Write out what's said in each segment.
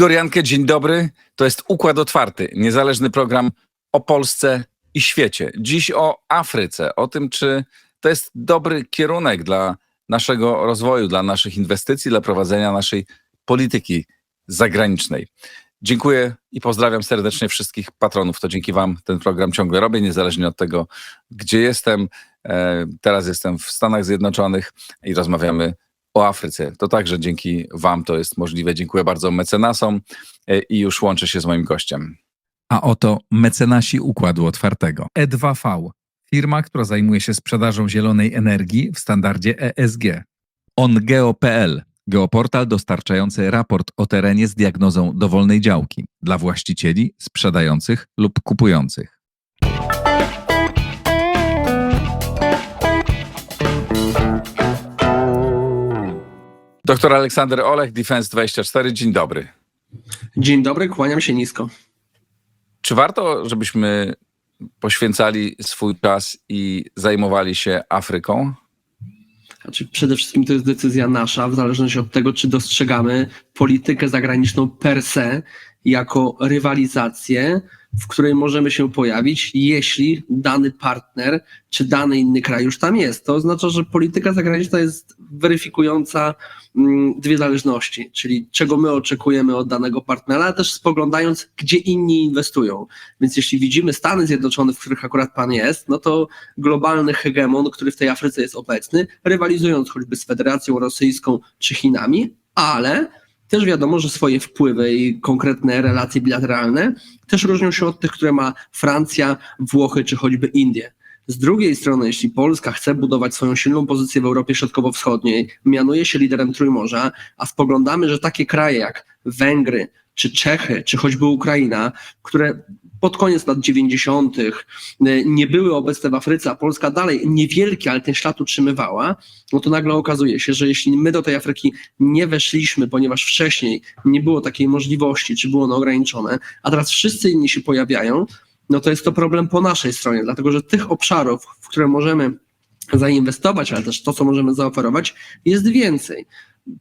Igor Jankę, dzień dobry. To jest Układ Otwarty, niezależny program o Polsce i świecie. Dziś o Afryce, o tym, czy to jest dobry kierunek dla naszego rozwoju, dla naszych inwestycji, dla prowadzenia naszej polityki zagranicznej. Dziękuję i pozdrawiam serdecznie wszystkich patronów. To dzięki Wam ten program ciągle robię, niezależnie od tego, gdzie jestem. E, Teraz jestem w Stanach Zjednoczonych i rozmawiamy o Afryce. To także dzięki Wam to jest możliwe. Dziękuję bardzo mecenasom e, i już łączę się z moim gościem. A oto mecenasi Układu Otwartego. E2V, firma, która zajmuje się sprzedażą zielonej energii w standardzie ESG. OnGeo.pl, geoportal dostarczający raport o terenie z diagnozą dowolnej działki dla właścicieli, sprzedających lub kupujących. Doktor Aleksander Olech, Defense24, dzień dobry. Dzień dobry, kłaniam się nisko. Czy warto, żebyśmy poświęcali swój czas i zajmowali się Afryką? Znaczy, przede wszystkim to jest decyzja nasza, w zależności od tego, czy dostrzegamy politykę zagraniczną per se jako rywalizację, w której możemy się pojawić, jeśli dany partner czy dany inny kraj już tam jest. To oznacza, że polityka zagraniczna jest weryfikująca mm, dwie zależności, czyli czego my oczekujemy od danego partnera, ale też spoglądając, gdzie inni inwestują. Więc jeśli widzimy Stany Zjednoczone, w których akurat pan jest, no to globalny hegemon, który w tej Afryce jest obecny, rywalizując choćby z Federacją Rosyjską czy Chinami, ale też wiadomo, że swoje wpływy i konkretne relacje bilateralne też różnią się od tych, które ma Francja, Włochy czy choćby Indie. Z drugiej strony, jeśli Polska chce budować swoją silną pozycję w Europie Środkowo-Wschodniej, mianuje się liderem Trójmorza, a spoglądamy, że takie kraje jak Węgry, czy Czechy, czy choćby Ukraina, które pod koniec lat 90. nie były obecne w Afryce, a Polska dalej niewielkie, ale ten ślad utrzymywała, no to nagle okazuje się, że jeśli my do tej Afryki nie weszliśmy, ponieważ wcześniej nie było takiej możliwości, czy było ono ograniczone, a teraz wszyscy inni się pojawiają, no to jest to problem po naszej stronie, dlatego że tych obszarów, w które możemy zainwestować, ale też to, co możemy zaoferować, jest więcej.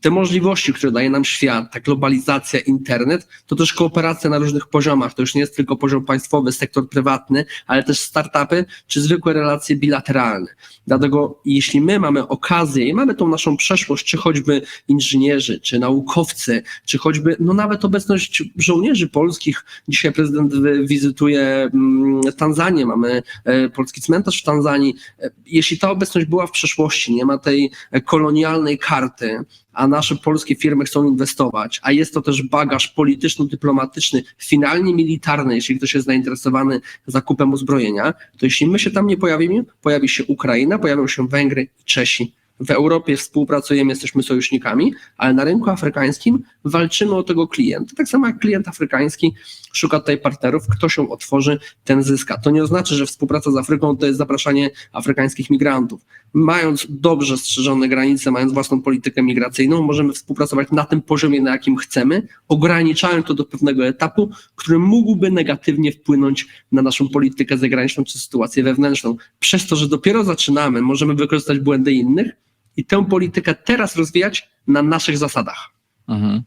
Te możliwości, które daje nam świat, ta globalizacja, internet, to też kooperacja na różnych poziomach. To już nie jest tylko poziom państwowy, sektor prywatny, ale też startupy czy zwykłe relacje bilateralne. Dlatego jeśli my mamy okazję i mamy tą naszą przeszłość, czy choćby inżynierzy, czy naukowcy, czy choćby no nawet obecność żołnierzy polskich, dzisiaj prezydent wizytuje mm, Tanzanię, mamy e, polski cmentarz w Tanzanii. E, Jeśli ta obecność była w przeszłości, nie ma tej e, kolonialnej karty, a nasze polskie firmy chcą inwestować, a jest to też bagaż polityczno-dyplomatyczny, finalnie militarny, jeśli ktoś jest zainteresowany zakupem uzbrojenia, to jeśli my się tam nie pojawimy, pojawi się Ukraina, pojawią się Węgry i Czesi. W Europie współpracujemy, jesteśmy sojusznikami, ale na rynku afrykańskim walczymy o tego klienta. Tak samo jak klient afrykański szuka tutaj partnerów, kto się otworzy, ten zyska. To nie oznacza, że współpraca z Afryką to jest zapraszanie afrykańskich migrantów. Mając dobrze strzeżone granice, mając własną politykę migracyjną, możemy współpracować na tym poziomie, na jakim chcemy, ograniczając to do pewnego etapu, który mógłby negatywnie wpłynąć na naszą politykę zagraniczną czy sytuację wewnętrzną. Przez to, że dopiero zaczynamy, możemy wykorzystać błędy innych i tę politykę teraz rozwijać na naszych zasadach. Mhm.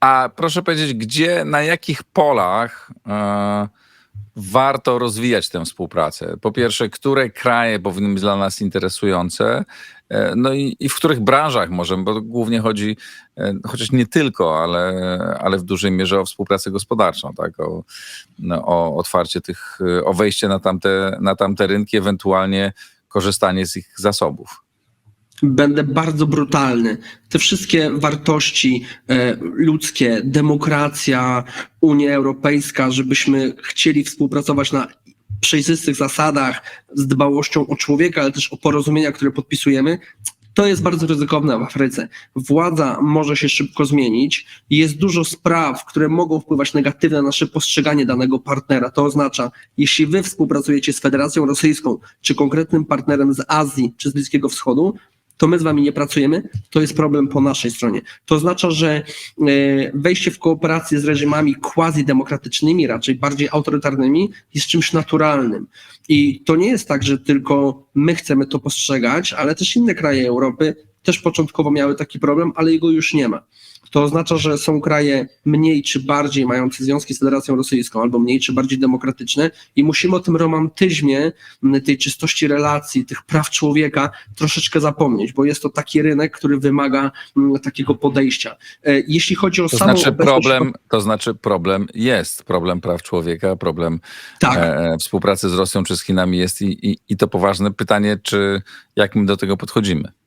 A proszę powiedzieć, gdzie, na jakich polach e, warto rozwijać tę współpracę? Po pierwsze, które kraje powinny być dla nas interesujące? E, no i, i w których branżach możemy, bo głównie chodzi, e, chociaż nie tylko, ale, ale w dużej mierze o współpracę gospodarczą, tak? o, no, o otwarcie tych, o wejście na tamte, na tamte rynki, ewentualnie korzystanie z ich zasobów. Będę bardzo brutalny. Te wszystkie wartości e, ludzkie, demokracja, Unia Europejska, żebyśmy chcieli współpracować na przejrzystych zasadach, z dbałością o człowieka, ale też o porozumienia, które podpisujemy, to jest bardzo ryzykowne w Afryce. Władza może się szybko zmienić. Jest dużo spraw, które mogą wpływać negatywnie na nasze postrzeganie danego partnera. To oznacza, jeśli wy współpracujecie z Federacją Rosyjską, czy konkretnym partnerem z Azji, czy z Bliskiego Wschodu, to my z wami nie pracujemy, to jest problem po naszej stronie. To oznacza, że e, wejście w kooperację z reżimami quasi-demokratycznymi, raczej bardziej autorytarnymi, jest czymś naturalnym. I to nie jest tak, że tylko my chcemy to postrzegać, ale też inne kraje Europy też początkowo miały taki problem, ale jego już nie ma. To oznacza, że są kraje mniej czy bardziej mające związki z Federacją Rosyjską, albo mniej czy bardziej demokratyczne i musimy o tym romantyzmie, tej czystości relacji, tych praw człowieka troszeczkę zapomnieć, bo jest to taki rynek, który wymaga takiego podejścia. E, Jeśli chodzi o To samą znaczy problem, to znaczy problem jest, problem praw człowieka, problem Tak, e, współpracy z Rosją czy z Chinami jest i, i, i to poważne pytanie, czy jak my do tego podchodzimy.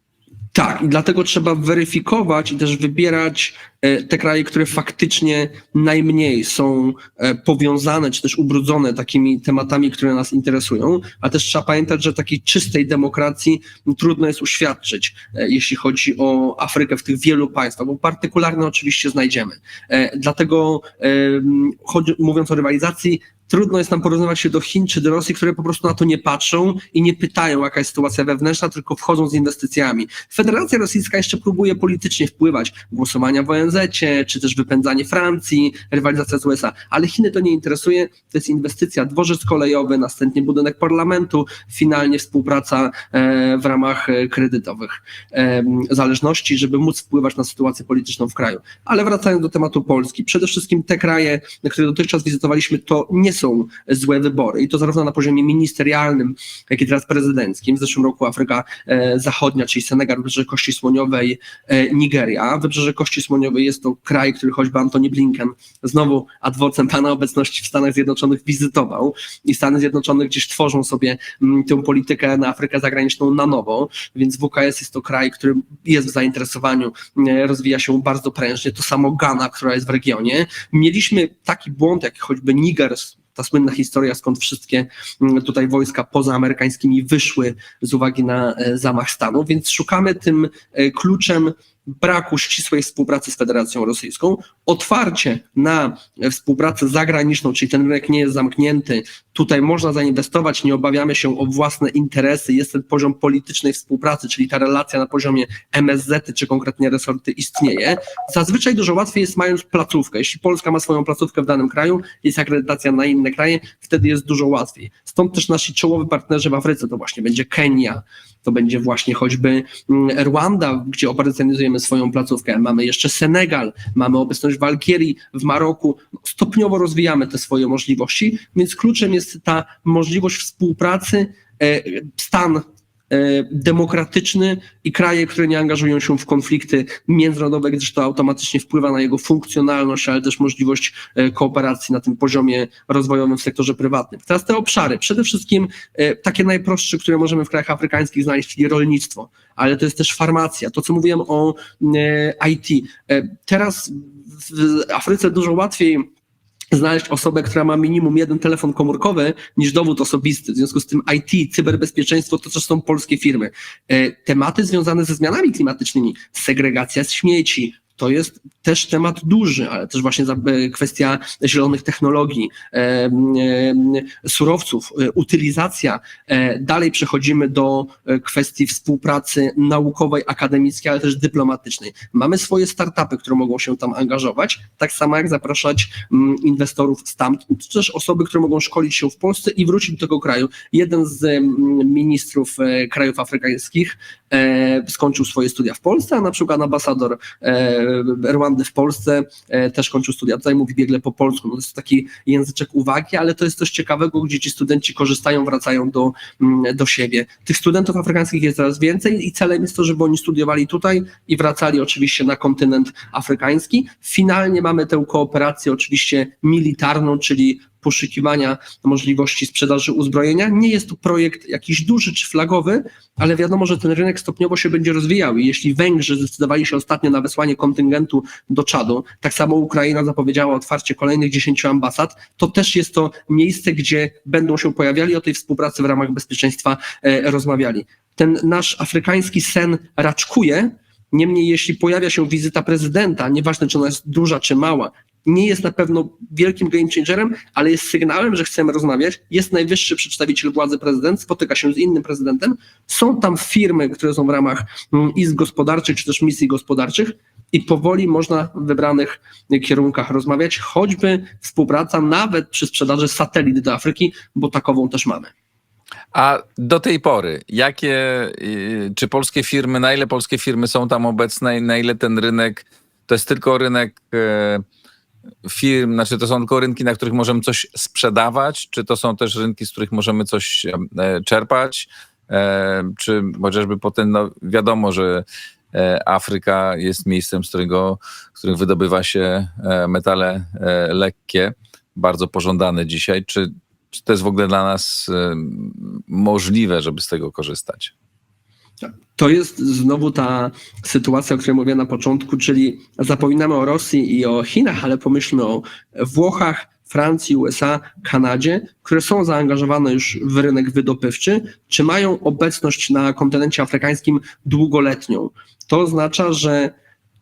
Tak, i dlatego trzeba weryfikować i też wybierać e, te kraje, które faktycznie najmniej są e, powiązane czy też ubrudzone takimi tematami, które nas interesują, a też trzeba pamiętać, że takiej czystej demokracji trudno jest uświadczyć, e, jeśli chodzi o Afrykę w tych wielu państwach, bo partykularne oczywiście znajdziemy. Dlatego mówiąc o rywalizacji, trudno jest nam porozmawiać się do Chin czy do Rosji, które po prostu na to nie patrzą i nie pytają, jaka jest sytuacja wewnętrzna, tylko wchodzą z inwestycjami. Federacja Rosyjska jeszcze próbuje politycznie wpływać, głosowania w ONZ, czy też wypędzanie Francji, rywalizacja z USA, ale Chiny to nie interesuje, to jest inwestycja, dworzec kolejowy, następnie budynek parlamentu, finalnie współpraca e, w ramach e, kredytowych e, zależności, żeby móc wpływać na sytuację polityczną w kraju. Ale wracając do tematu Polski, przede wszystkim te kraje, które dotychczas wizytowaliśmy, to nie są złe wybory i to zarówno na poziomie ministerialnym, jak i teraz prezydenckim. W zeszłym roku Afryka e, Zachodnia, czyli Senegal, Wybrzeże Kości Słoniowej, e, Nigeria. Wybrzeże Kości Słoniowej jest to kraj, który choćby Antony Blinken, znowu adwocem pana obecności w Stanach Zjednoczonych, wizytował i Stany Zjednoczone gdzieś tworzą sobie tę politykę na Afrykę zagraniczną na nowo, więc WKS jest to kraj, który jest w zainteresowaniu, rozwija się bardzo prężnie. To samo Ghana, która jest w regionie. Mieliśmy taki błąd, jak choćby Niger, ta słynna historia, skąd wszystkie mm, tutaj wojska pozaamerykańskimi wyszły z uwagi na e, zamach stanu, więc szukamy tym e, kluczem braku ścisłej współpracy z Federacją Rosyjską, otwarcie na współpracę zagraniczną, czyli ten rynek nie jest zamknięty, tutaj można zainwestować, nie obawiamy się o własne interesy, jest ten poziom politycznej współpracy, czyli ta relacja na poziomie MSZ czy konkretnie resorty istnieje. Zazwyczaj dużo łatwiej jest mając placówkę. Jeśli Polska ma swoją placówkę w danym kraju, jest akredytacja na inne kraje, wtedy jest dużo łatwiej. Stąd też nasi czołowi partnerzy w Afryce to właśnie będzie Kenia, to będzie właśnie choćby mm, Rwanda, gdzie operacjonalizujemy swoją placówkę. Mamy jeszcze Senegal, mamy obecność w Algierii, w Maroku. Stopniowo rozwijamy te swoje możliwości, więc kluczem jest ta możliwość współpracy, e, stan demokratyczny i kraje, które nie angażują się w konflikty międzynarodowe, gdyż to automatycznie wpływa na jego funkcjonalność, ale też możliwość e, kooperacji na tym poziomie rozwojowym w sektorze prywatnym. Teraz te obszary, przede wszystkim e, takie najprostsze, które możemy w krajach afrykańskich znaleźć, czyli rolnictwo, ale to jest też farmacja, to co mówiłem o e, IT. E, Teraz w Afryce dużo łatwiej znaleźć osobę, która ma minimum jeden telefon komórkowy niż dowód osobisty. W związku z tym IT, cyberbezpieczeństwo to też są polskie firmy. E, Tematy związane ze zmianami klimatycznymi, segregacja śmieci, to jest też temat duży, ale też właśnie e, kwestia zielonych technologii, e, e, surowców, utylizacja. Dalej przechodzimy do kwestii współpracy naukowej, akademickiej, ale też dyplomatycznej. Mamy swoje startupy, które mogą się tam angażować, tak samo jak zapraszać mm, inwestorów stamtąd, czy też osoby, które mogą szkolić się w Polsce i wrócić do tego kraju. Jeden z mm, ministrów krajów afrykańskich skończył swoje studia w Polsce, a na przykład ambasador e, Rwandy w Polsce e, też kończył studia. Tutaj mówi biegle po polsku. No to jest taki języczek uwagi, ale to jest coś ciekawego, gdzie ci studenci korzystają, wracają do, mm, do siebie. Tych studentów afrykańskich jest coraz więcej i celem jest to, żeby oni studiowali tutaj i wracali oczywiście na kontynent afrykański. Finalnie mamy tę kooperację oczywiście militarną, czyli poszukiwania możliwości sprzedaży uzbrojenia. Nie jest to projekt jakiś duży czy flagowy, ale wiadomo, że ten rynek stopniowo się będzie rozwijał i jeśli Węgrzy zdecydowali się ostatnio na wysłanie kontyngentu do Czadu, tak samo Ukraina zapowiedziała otwarcie kolejnych 10 ambasad, to też jest to miejsce, gdzie będą się pojawiali o tej współpracy w ramach bezpieczeństwa e, rozmawiali. Ten nasz afrykański sen raczkuje, Niemniej, jeśli pojawia się wizyta prezydenta, nieważne czy ona jest duża czy mała, nie jest na pewno wielkim game changerem, ale jest sygnałem, że chcemy rozmawiać. Jest najwyższy przedstawiciel władzy prezydent, spotyka się z innym prezydentem. Są tam firmy, które są w ramach mm, izb gospodarczych czy też misji gospodarczych i powoli można w wybranych kierunkach rozmawiać, choćby współpraca nawet przy sprzedaży satelit do Afryki, bo takową też mamy. A do tej pory, jakie, y, czy polskie firmy, na ile polskie firmy są tam obecne i na ile ten rynek to jest tylko rynek e, firm, znaczy to są tylko rynki, na których możemy coś sprzedawać, czy to są też rynki, z których możemy coś e, czerpać, e, czy chociażby potem, no wiadomo, że e, Afryka jest miejscem, z którego, z których wydobywa się metale lekkie, bardzo pożądane dzisiaj. Czy, czy to jest w ogóle dla nas możliwe, żeby z tego korzystać? To jest znowu ta sytuacja, o której mówiłem na początku, czyli zapominamy o Rosji i o Chinach, ale pomyślmy o Włochach, Francji, USA, Kanadzie, które są zaangażowane już w rynek wydobywczy, czy mają obecność na kontynencie afrykańskim długoletnią. To oznacza, że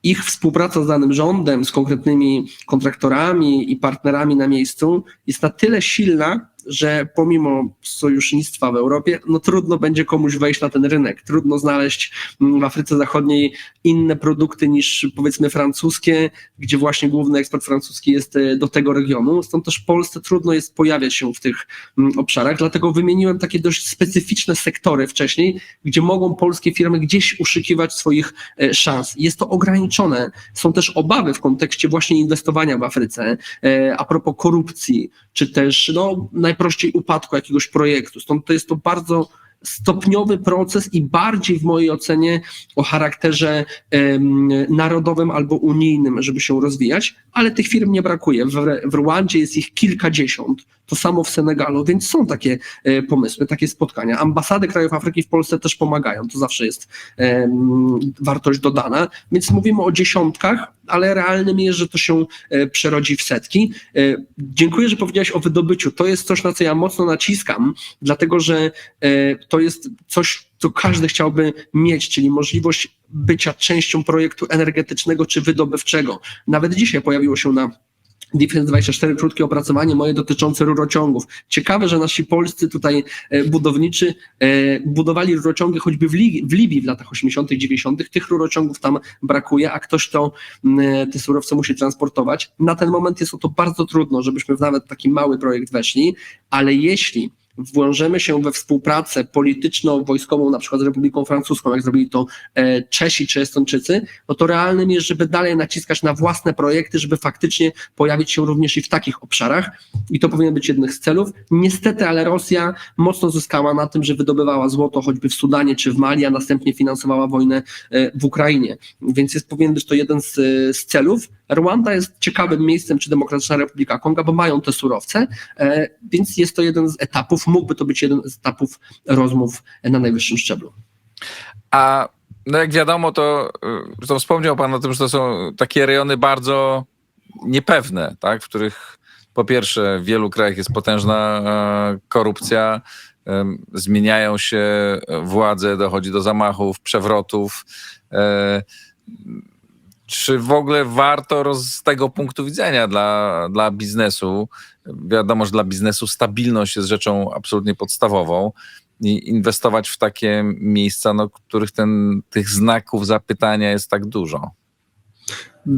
ich współpraca z danym rządem, z konkretnymi kontraktorami i partnerami na miejscu jest na tyle silna, że pomimo sojusznictwa w Europie, no trudno będzie komuś wejść na ten rynek. Trudno znaleźć mm, w Afryce Zachodniej inne produkty niż powiedzmy francuskie, gdzie właśnie główny eksport francuski jest e, do tego regionu. Stąd też Polsce trudno jest pojawiać się w tych mm, obszarach, dlatego wymieniłem takie dość specyficzne sektory wcześniej, gdzie mogą polskie firmy gdzieś uszykiwać swoich e, szans. Jest to ograniczone. Są też obawy w kontekście właśnie inwestowania w Afryce, e, a propos korupcji, czy też no, najprościej upadku jakiegoś projektu. Stąd to jest to bardzo stopniowy proces i bardziej w mojej ocenie o charakterze em, narodowym albo unijnym, żeby się rozwijać, ale tych firm nie brakuje. W, w Rwandzie jest ich kilkadziesiąt, to samo w Senegalu, więc są takie e, pomysły, takie spotkania. Ambasady krajów Afryki w Polsce też pomagają, to zawsze jest em, wartość dodana, więc mówimy o dziesiątkach, ale realnym jest, że to się e, przerodzi w setki. E, Dziękuję, że powiedziałeś o wydobyciu. To jest coś, na co ja mocno naciskam, dlatego że e, to jest coś, co każdy chciałby mieć, czyli możliwość bycia częścią projektu energetycznego czy wydobywczego. Nawet dzisiaj pojawiło się na Defense 24 krótkie opracowanie moje dotyczące rurociągów. Ciekawe, że nasi polscy tutaj e, budowniczy e, budowali rurociągi choćby w, Li- w Libii w latach 80., 90. Tych rurociągów tam brakuje, a ktoś to e, te surowce musi transportować. Na ten moment jest o to bardzo trudno, żebyśmy w nawet taki mały projekt weszli, ale jeśli włążymy się we współpracę polityczno-wojskową, na przykład z Republiką Francuską, jak zrobili to e, Czesi czy Estończycy, no to realnym jest, żeby dalej naciskać na własne projekty, żeby faktycznie pojawić się również i w takich obszarach i to powinien być jednym z celów. Niestety, ale Rosja mocno zyskała na tym, że wydobywała złoto choćby w Sudanie czy w Mali, a następnie finansowała wojnę e, w Ukrainie, więc jest powinien być to jeden z, e, z celów. Rwanda jest ciekawym miejscem, czy Demokratyczna Republika Konga, bo mają te surowce, więc jest to jeden z etapów, mógłby to być jeden z etapów rozmów na najwyższym szczeblu. A no jak wiadomo, to, y, to wspomniał Pan o tym, że to są takie rejony bardzo niepewne, tak? w których po pierwsze w wielu krajach jest potężna e, korupcja, zmieniają się władze, dochodzi do zamachów, przewrotów. Czy w ogóle warto roz, z tego punktu widzenia dla, dla biznesu, wiadomo, że dla biznesu stabilność jest rzeczą absolutnie podstawową, i inwestować w takie miejsca, no, których ten, tych znaków zapytania jest tak dużo.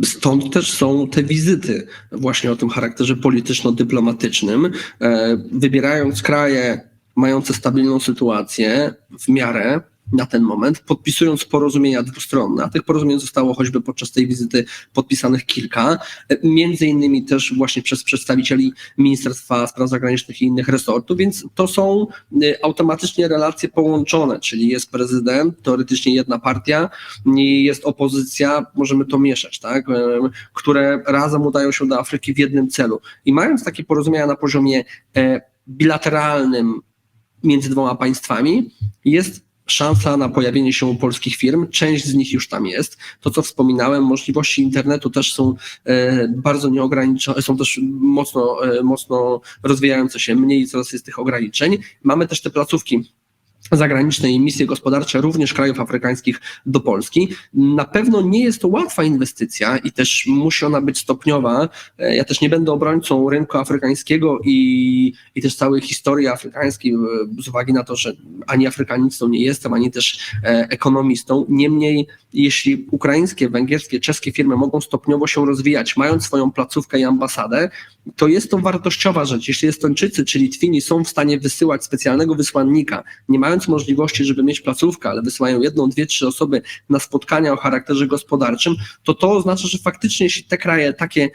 Stąd też są te wizyty właśnie o tym charakterze polityczno-dyplomatycznym. E, Wybierając kraje mające stabilną sytuację w miarę na ten moment, podpisując porozumienia dwustronne, a tych porozumień zostało choćby podczas tej wizyty podpisanych kilka, między innymi też właśnie przez przedstawicieli Ministerstwa Spraw Zagranicznych i innych resortów, więc to są e, automatycznie relacje połączone, czyli jest prezydent, teoretycznie jedna partia jest opozycja, możemy to mieszać, tak, e, które razem udają się do Afryki w jednym celu. I mając takie porozumienia na poziomie e, bilateralnym między dwoma państwami, jest szansa na pojawienie się polskich firm. Część z nich już tam jest. To, co wspominałem, możliwości internetu też są e, bardzo nieograniczone, są też mocno, e, mocno rozwijające się. Mniej coraz jest tych ograniczeń. Mamy też te placówki zagraniczne i misje gospodarcze również krajów afrykańskich do Polski. Na pewno nie jest to łatwa inwestycja i też musi ona być stopniowa. E, Ja też nie będę obrońcą rynku afrykańskiego i, i też całej historii afrykańskiej z uwagi na to, że ani afrykanistą nie jestem, ani też e, ekonomistą. Niemniej, jeśli ukraińskie, węgierskie, czeskie firmy mogą stopniowo się rozwijać, mając swoją placówkę i ambasadę, to jest to wartościowa rzecz. Jeśli Estończycy czy Litwini są w stanie wysyłać specjalnego wysłannika, nie mając możliwości, żeby mieć placówkę, ale wysyłają jedną, dwie, trzy osoby na spotkania o charakterze gospodarczym, to to oznacza, że faktycznie jeśli te kraje takie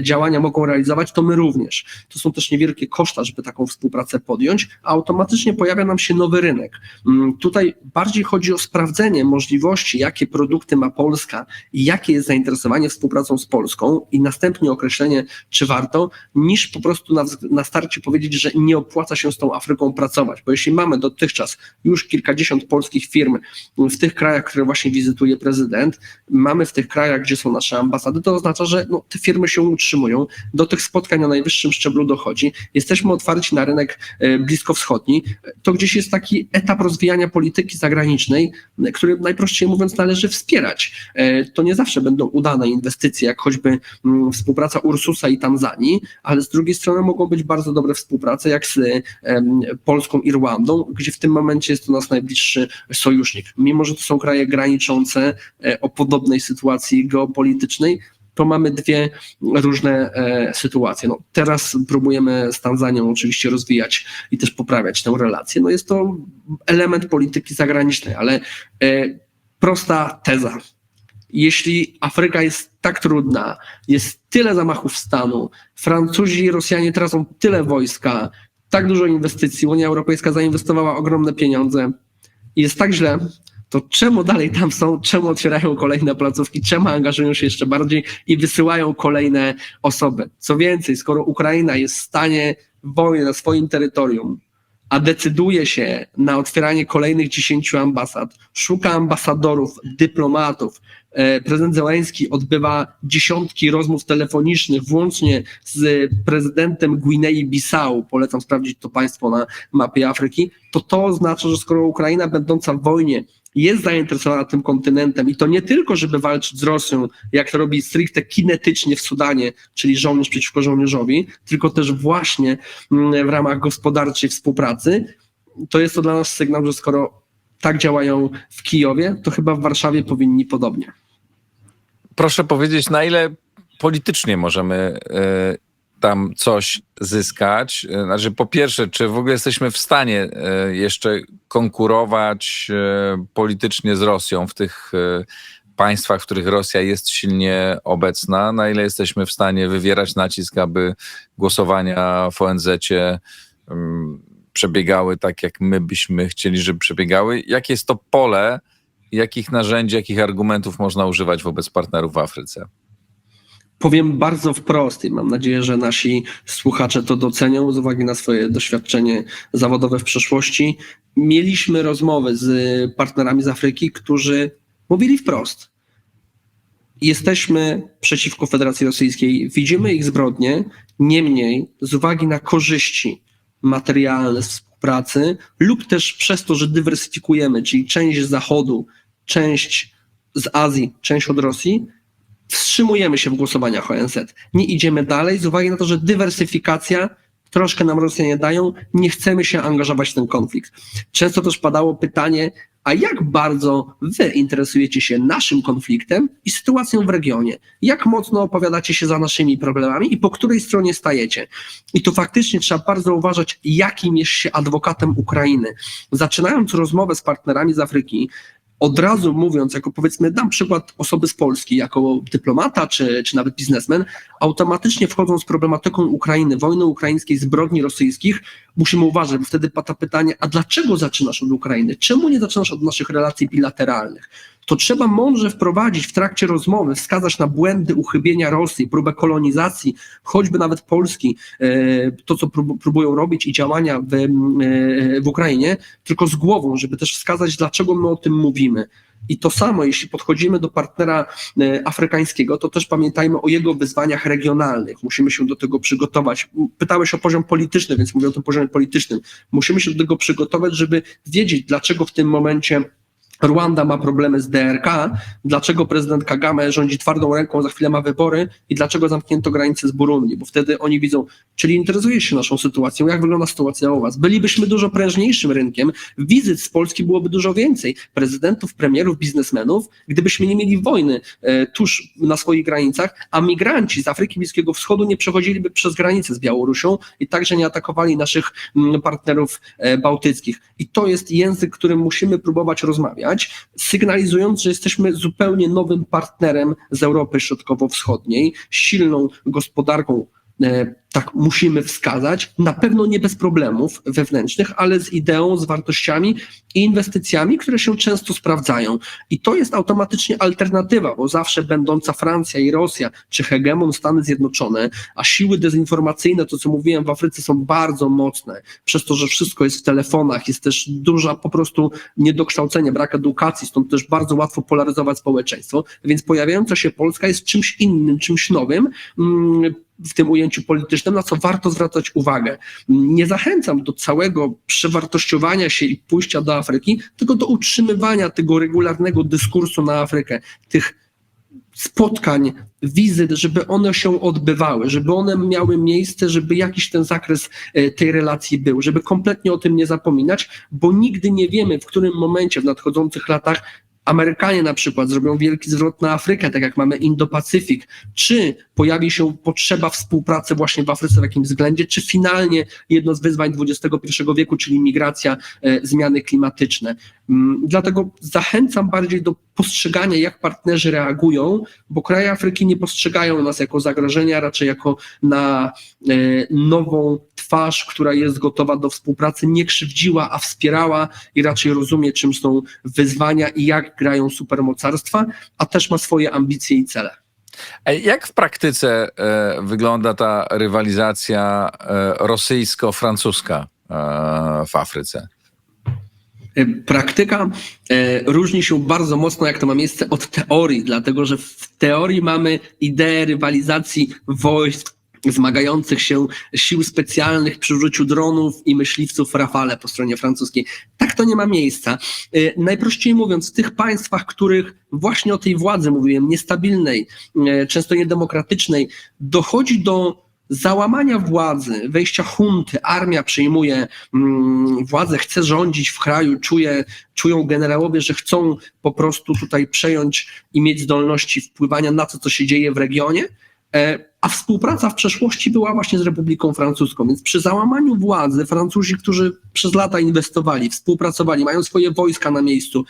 działania mogą realizować, to my również. To są też niewielkie koszta, żeby taką współpracę podjąć, a automatycznie pojawia nam się nowy rynek. Mm, Tutaj bardziej chodzi o sprawdzenie możliwości, jakie produkty ma Polska i jakie jest zainteresowanie współpracą z Polską i następnie określenie, czy warto, niż po prostu na, na starcie powiedzieć, że nie opłaca się z tą Afryką pracować. Bo jeśli mamy dotychczas już kilkadziesiąt polskich firm w tych krajach, które właśnie wizytuje prezydent, mamy w tych krajach, gdzie są nasze ambasady, to oznacza, że no, te firmy się utrzymują, do tych spotkań o najwyższym szczeblu dochodzi, jesteśmy otwarci na rynek e, bliskowschodni, to gdzieś jest taki etap rozwijania polityki zagranicznej, który najprościej mówiąc należy wspierać. E, To nie zawsze będą udane inwestycje, jak choćby mm, współpraca Ursusa i Tanzanii, ale z drugiej strony mogą być bardzo dobre współprace, jak z Polską i Rwandą, gdzie w tym momencie jest to nasz najbliższy sojusznik. Mimo, że to są kraje graniczące e, o podobnej sytuacji geopolitycznej, to mamy dwie różne e, sytuacje. No, teraz próbujemy z Tanzanią oczywiście rozwijać i też poprawiać tę relację. No, jest to element polityki zagranicznej, ale e, prosta teza. Jeśli Afryka jest tak trudna, jest tyle zamachów stanu, Francuzi i Rosjanie tracą tyle wojska, tak dużo inwestycji, Unia Europejska zainwestowała ogromne pieniądze i jest tak źle, to czemu dalej tam są, czemu otwierają kolejne placówki, czemu angażują się jeszcze bardziej i wysyłają kolejne osoby. Co więcej, skoro Ukraina jest w stanie wojny na swoim terytorium, a decyduje się na otwieranie kolejnych 10 ambasad, szuka ambasadorów, dyplomatów. E, Prezydent Zełański odbywa dziesiątki rozmów telefonicznych, włącznie z prezydentem Gwinei-Bissau, polecam sprawdzić to państwo na mapie Afryki, to to oznacza, że skoro Ukraina będąca w wojnie jest zainteresowana tym kontynentem i to nie tylko, żeby walczyć z Rosją, jak to robi stricte kinetycznie w Sudanie, czyli żołnierz przeciwko żołnierzowi, tylko też właśnie mm, w ramach gospodarczej współpracy, to jest to dla nas sygnał, że skoro tak działają w Kijowie, to chyba w Warszawie powinni podobnie. Proszę powiedzieć, na ile politycznie możemy e, tam coś zyskać? E, Znaczy, po pierwsze, czy w ogóle jesteśmy w stanie e, jeszcze konkurować politycznie z Rosją w tych państwach, w których Rosja jest silnie obecna? Na ile jesteśmy w stanie wywierać nacisk, aby głosowania w ONZ-cie mm, przebiegały tak, jak my byśmy chcieli, żeby przebiegały? Jakie jest to pole? Jakich narzędzi, jakich argumentów można używać wobec partnerów w Afryce? Powiem bardzo wprost i mam nadzieję, że nasi słuchacze to docenią z uwagi na swoje doświadczenie zawodowe w przeszłości. Mieliśmy rozmowy z partnerami z Afryki, którzy mówili wprost. Jesteśmy przeciwko Federacji Rosyjskiej, widzimy ich zbrodnie, niemniej z uwagi na korzyści materialne z współpracy lub też przez to, że dywersyfikujemy, czyli część z Zachodu, część z Azji, część od Rosji, wstrzymujemy się w głosowaniach ONZ. Nie idziemy dalej z uwagi na to, że dywersyfikacja troszkę nam Rosjanie dają, nie chcemy się angażować w ten konflikt. Często też padało pytanie, a jak bardzo wy interesujecie się naszym konfliktem i sytuacją w regionie? Jak mocno opowiadacie się za naszymi problemami i po której stronie stajecie? I tu faktycznie trzeba bardzo uważać, jakim jest się adwokatem Ukrainy. Zaczynając rozmowę z partnerami z Afryki, od razu mówiąc, jako powiedzmy, dam przykład osoby z Polski, jako dyplomata czy, czy nawet biznesmen, automatycznie wchodząc z problematyką Ukrainy, wojny ukraińskiej, zbrodni rosyjskich, musimy uważać, bo wtedy pada pytanie, a dlaczego zaczynasz od Ukrainy? Czemu nie zaczynasz od naszych relacji bilateralnych? To trzeba mądrze wprowadzić w trakcie rozmowy, wskazać na błędy uchybienia Rosji, próbę kolonizacji, choćby nawet Polski, e, to co prób- próbują robić i działania w, e, w Ukrainie, tylko z głową, żeby też wskazać, dlaczego my o tym mówimy. I to samo, jeśli podchodzimy do partnera e, afrykańskiego, to też pamiętajmy o jego wyzwaniach regionalnych. Musimy się do tego przygotować. Pytałeś o poziom polityczny, więc mówię o tym poziomie politycznym. Musimy się do tego przygotować, żeby wiedzieć, dlaczego w tym momencie Rwanda ma problemy z DRK, dlaczego prezydent Kagame rządzi twardą ręką, za chwilę ma wybory? I dlaczego zamknięto granice z Burundi, bo wtedy oni widzą, czyli interesuje się naszą sytuacją, jak wygląda sytuacja u was. Bylibyśmy dużo prężniejszym rynkiem, wizyt z Polski byłoby dużo więcej, prezydentów, premierów, biznesmenów, gdybyśmy nie mieli wojny e, tuż na swoich granicach, a migranci z Afryki Bliskiego Wschodu nie przechodziliby przez granicę z Białorusią i także nie atakowali naszych mm, partnerów e, bałtyckich. I to jest język, którym musimy próbować rozmawiać, sygnalizując, że jesteśmy zupełnie nowym partnerem z Europy Środkowo-Wschodniej, silną gospodarką. E, Tak musimy wskazać, na pewno nie bez problemów wewnętrznych, ale z ideą, z wartościami i inwestycjami, które się często sprawdzają. I to jest automatycznie alternatywa, bo zawsze będąca Francja i Rosja, czy hegemon Stany Zjednoczone, a siły dezinformacyjne, to co mówiłem w Afryce, są bardzo mocne. Przez to, że wszystko jest w telefonach, jest też duża po prostu niedokształcenie, brak edukacji, stąd też bardzo łatwo polaryzować społeczeństwo. Więc pojawiająca się Polska jest czymś innym, czymś nowym. W tym ujęciu politycznym, na co warto zwracać uwagę. Nie zachęcam do całego przewartościowania się i pójścia do Afryki, tylko do utrzymywania tego regularnego dyskursu na Afrykę, tych spotkań, wizyt, żeby one się odbywały, żeby one miały miejsce, żeby jakiś ten zakres e, tej relacji był, żeby kompletnie o tym nie zapominać, bo nigdy nie wiemy, w którym momencie w nadchodzących latach Amerykanie na przykład zrobią wielki zwrot na Afrykę, tak jak mamy Indo-Pacyfik, czy pojawi się potrzeba współpracy właśnie w Afryce w jakimś względzie, czy finalnie jedno z wyzwań XXI wieku, czyli migracja, e, zmiany klimatyczne. Mm, Dlatego zachęcam bardziej do postrzegania, jak partnerzy reagują, bo kraje Afryki nie postrzegają nas jako zagrożenia, raczej jako na e, nową twarz, która jest gotowa do współpracy, nie krzywdziła, a wspierała i raczej rozumie, czym są wyzwania i jak grają supermocarstwa, a też ma swoje ambicje i cele. Jak w praktyce e, wygląda ta rywalizacja e, rosyjsko-francuska e, w Afryce? E, Praktyka e, różni się bardzo mocno, jak to ma miejsce, od teorii, dlatego że w teorii mamy ideę rywalizacji wojsk zmagających się sił specjalnych przy użyciu dronów i myśliwców Rafale po stronie francuskiej. Tak to nie ma miejsca. E, Najprościej mówiąc, w tych państwach, których właśnie o tej władzy mówiłem, niestabilnej, e, często niedemokratycznej, dochodzi do załamania władzy, wejścia hunty, armia przejmuje mm, władzę, chce rządzić w kraju, czuje, czują generałowie, że chcą po prostu tutaj przejąć i mieć zdolności wpływania na to, co się dzieje w regionie. E, A współpraca w przeszłości była właśnie z Republiką Francuską, więc przy załamaniu władzy Francuzi, którzy przez lata inwestowali, współpracowali, mają swoje wojska na miejscu,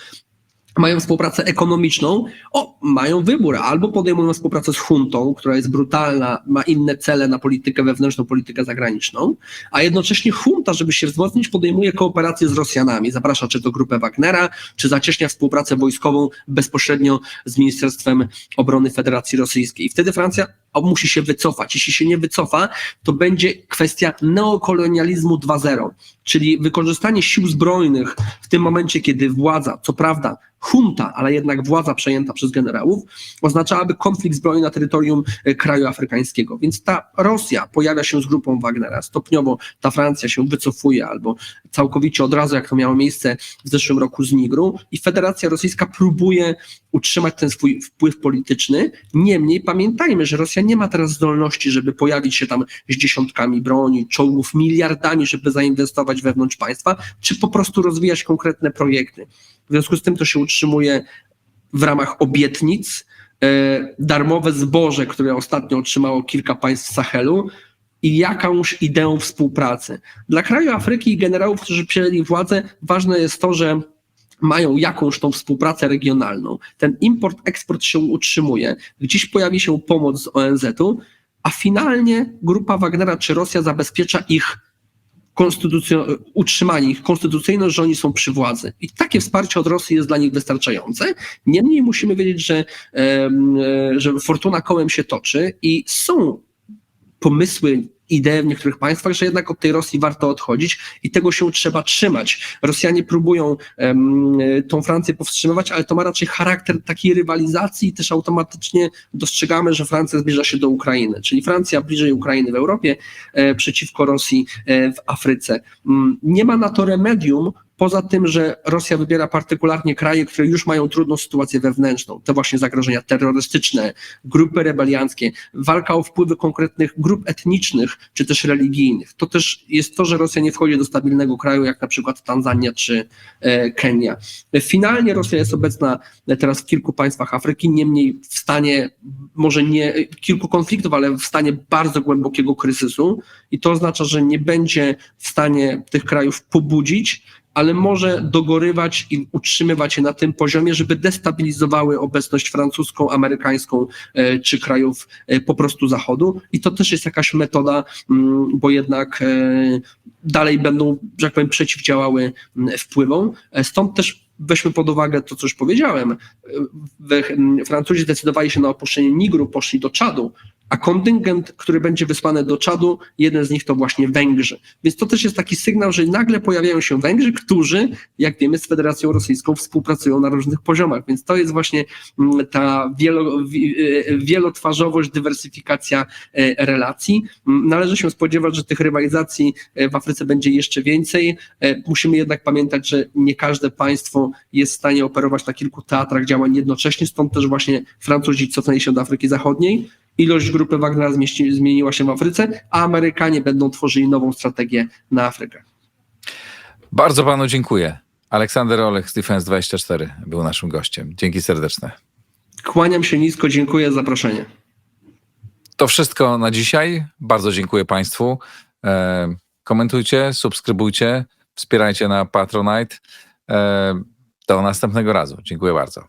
mają współpracę ekonomiczną, o, mają wybór, albo podejmują współpracę z huntą, która jest brutalna, ma inne cele na politykę wewnętrzną, politykę zagraniczną, a jednocześnie hunta, żeby się wzmocnić, podejmuje kooperację z Rosjanami, zaprasza czy to grupę Wagnera, czy zacieśnia współpracę wojskową bezpośrednio z Ministerstwem Obrony Federacji Rosyjskiej. I wtedy Francja musi się wycofać. Jeśli się nie wycofa, to będzie kwestia neokolonializmu 2.0, czyli wykorzystanie sił zbrojnych w tym momencie, kiedy władza, co prawda junta, ale jednak władza przejęta przez generałów, oznaczałaby konflikt zbrojny na terytorium e, kraju afrykańskiego. Więc ta Rosja pojawia się z grupą Wagnera, stopniowo ta Francja się wycofuje albo całkowicie od razu, jak to miało miejsce w zeszłym roku z Nigru i Federacja Rosyjska próbuje utrzymać ten swój wpływ polityczny. Niemniej pamiętajmy, że Rosja nie ma teraz zdolności, żeby pojawić się tam z dziesiątkami broni, czołgów, miliardami, żeby zainwestować wewnątrz państwa, czy po prostu rozwijać konkretne projekty. W związku z tym to się utrzymuje w ramach obietnic, e, darmowe zboże, które ostatnio otrzymało kilka państw Sahelu i jakąś ideą współpracy. Dla kraju Afryki i generałów, którzy przejęli władzę, ważne jest to, że mają jakąś tą współpracę regionalną. Ten import, eksport się utrzymuje, gdzieś pojawi się pomoc z ONZ-u, a finalnie grupa Wagnera czy Rosja zabezpiecza ich konstytucjo- utrzymanie, ich konstytucyjność, że oni są przy władzy. I takie wsparcie od Rosji jest dla nich wystarczające. Niemniej musimy wiedzieć, że, e, że fortuna kołem się toczy i są pomysły, idee w niektórych państwach, że jednak od tej Rosji warto odchodzić i tego się trzeba trzymać. Rosjanie próbują em, tą Francję powstrzymywać, ale to ma raczej charakter takiej rywalizacji i też automatycznie dostrzegamy, że Francja zbliża się do Ukrainy, czyli Francja bliżej Ukrainy w Europie e, przeciwko Rosji e, w Afryce. Mm, Nie ma na to remedium, Poza tym, że Rosja wybiera partykularnie kraje, które już mają trudną sytuację wewnętrzną, te właśnie zagrożenia terrorystyczne, grupy rebelianckie, walka o wpływy konkretnych grup etnicznych czy też religijnych. To też jest to, że Rosja nie wchodzi do stabilnego kraju, jak na przykład Tanzania czy e, Kenia. Finalnie Rosja jest obecna teraz w kilku państwach Afryki, niemniej w stanie, może nie kilku konfliktów, ale w stanie bardzo głębokiego kryzysu i to oznacza, że nie będzie w stanie tych krajów pobudzić, ale może dogorywać i utrzymywać je na tym poziomie, żeby destabilizowały obecność francuską, amerykańską e, czy krajów e, po prostu Zachodu. I to też jest jakaś metoda, mm, bo jednak e, dalej będą, że tak powiem, przeciwdziałały mm, wpływom. Stąd też weźmy pod uwagę to, co już powiedziałem. E, we- m, Francuzi zdecydowali się na opuszczenie Nigru, poszli do Czadu, a kontyngent, który będzie wysłany do Czadu, jeden z nich to właśnie Węgrzy. Więc to też jest taki sygnał, że nagle pojawiają się Węgrzy, którzy, jak wiemy, z Federacją Rosyjską współpracują na różnych poziomach. Więc to jest właśnie mm, ta wielo, wi- e, wielotwarzowość, dywersyfikacja e, relacji. Mm, Należy się spodziewać, że tych rywalizacji e, w Afryce będzie jeszcze więcej. E, Musimy jednak pamiętać, że nie każde państwo jest w stanie operować na kilku teatrach działań jednocześnie, stąd też właśnie Francuzi cofnęli się do Afryki Zachodniej. Ilość grupy Wagnera zmieniła się w Afryce, a Amerykanie będą tworzyli nową strategię na Afrykę. Bardzo panu dziękuję. Aleksander Olech z Defense24 był naszym gościem. Dzięki serdeczne. Kłaniam się nisko, dziękuję za zaproszenie. To wszystko na dzisiaj. Bardzo dziękuję Państwu. E, komentujcie, subskrybujcie, wspierajcie na Patronite. E, do następnego razu. Dziękuję bardzo.